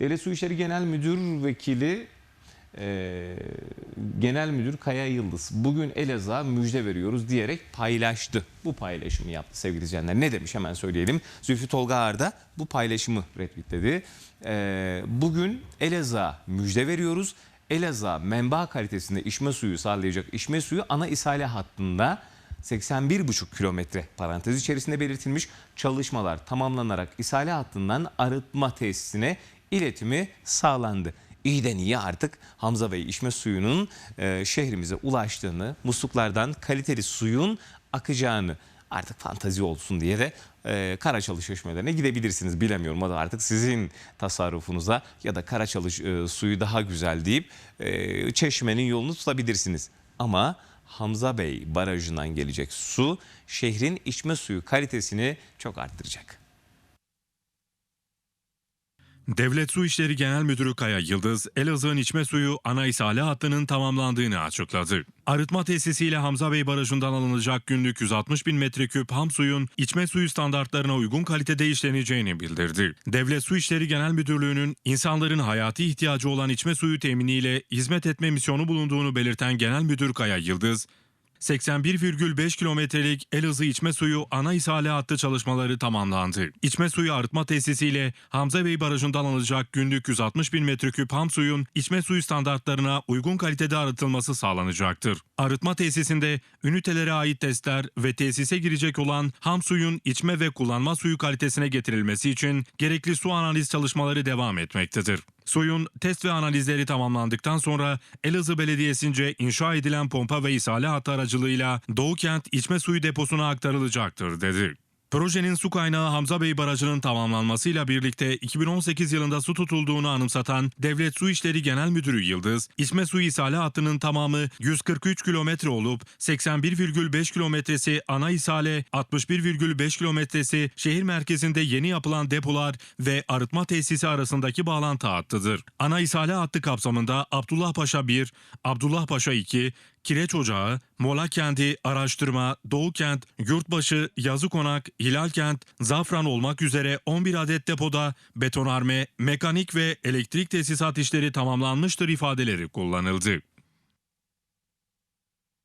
Devlet Su İşleri Genel Müdür Vekili e, Genel Müdür Kaya Yıldız bugün Elazığ'a müjde veriyoruz diyerek paylaştı. Bu paylaşımı yaptı sevgili izleyenler. Ne demiş hemen söyleyelim. Zülfü Tolga Arda bu paylaşımı retweetledi. E, bugün Elazığ'a müjde veriyoruz. Elazığ menba kalitesinde içme suyu sağlayacak içme suyu ana ishale hattında 81,5 kilometre parantez içerisinde belirtilmiş çalışmalar tamamlanarak ishale hattından arıtma tesisine iletimi sağlandı. İyi artık Hamza Bey içme suyunun e, şehrimize ulaştığını, musluklardan kaliteli suyun akacağını artık fantazi olsun diye de e, Karaçalı çeşmelerine gidebilirsiniz. Bilemiyorum o da artık sizin tasarrufunuza ya da Karaçalı e, suyu daha güzel deyip e, çeşmenin yolunu tutabilirsiniz. Ama Hamza Bey barajından gelecek su şehrin içme suyu kalitesini çok arttıracak. Devlet Su İşleri Genel Müdürü Kaya Yıldız, Elazığ'ın içme suyu ana ishale hattının tamamlandığını açıkladı. Arıtma tesisiyle Hamza Bey Barajı'ndan alınacak günlük 160 bin metreküp ham suyun içme suyu standartlarına uygun kalitede işleneceğini bildirdi. Devlet Su İşleri Genel Müdürlüğü'nün insanların hayati ihtiyacı olan içme suyu teminiyle hizmet etme misyonu bulunduğunu belirten Genel Müdür Kaya Yıldız, 81,5 kilometrelik Elazığ içme suyu ana ishale hattı çalışmaları tamamlandı. İçme suyu arıtma tesisiyle Hamza Bey Barajı'ndan alınacak günlük 160 bin metreküp ham suyun içme suyu standartlarına uygun kalitede arıtılması sağlanacaktır. Arıtma tesisinde ünitelere ait testler ve tesise girecek olan ham suyun içme ve kullanma suyu kalitesine getirilmesi için gerekli su analiz çalışmaları devam etmektedir. Suyun test ve analizleri tamamlandıktan sonra Elazığ Belediyesi'nce inşa edilen pompa ve ishale hattı aracılığıyla Doğu Kent içme suyu deposuna aktarılacaktır dedi. Projenin su kaynağı Hamza Bey Barajı'nın tamamlanmasıyla birlikte 2018 yılında su tutulduğunu anımsatan Devlet Su İşleri Genel Müdürü Yıldız, içme suyu ishale hattının tamamı 143 kilometre olup 81,5 kilometresi ana ishale, 61,5 kilometresi şehir merkezinde yeni yapılan depolar ve arıtma tesisi arasındaki bağlantı hattıdır. Ana ishale hattı kapsamında Abdullah Paşa 1, Abdullah Paşa 2, Kireç Ocağı, Mola Kenti, Araştırma, Doğu Kent, Yurtbaşı, Yazıkonak, Hilal Kent, Zafran olmak üzere 11 adet depoda betonarme, mekanik ve elektrik tesisat işleri tamamlanmıştır ifadeleri kullanıldı.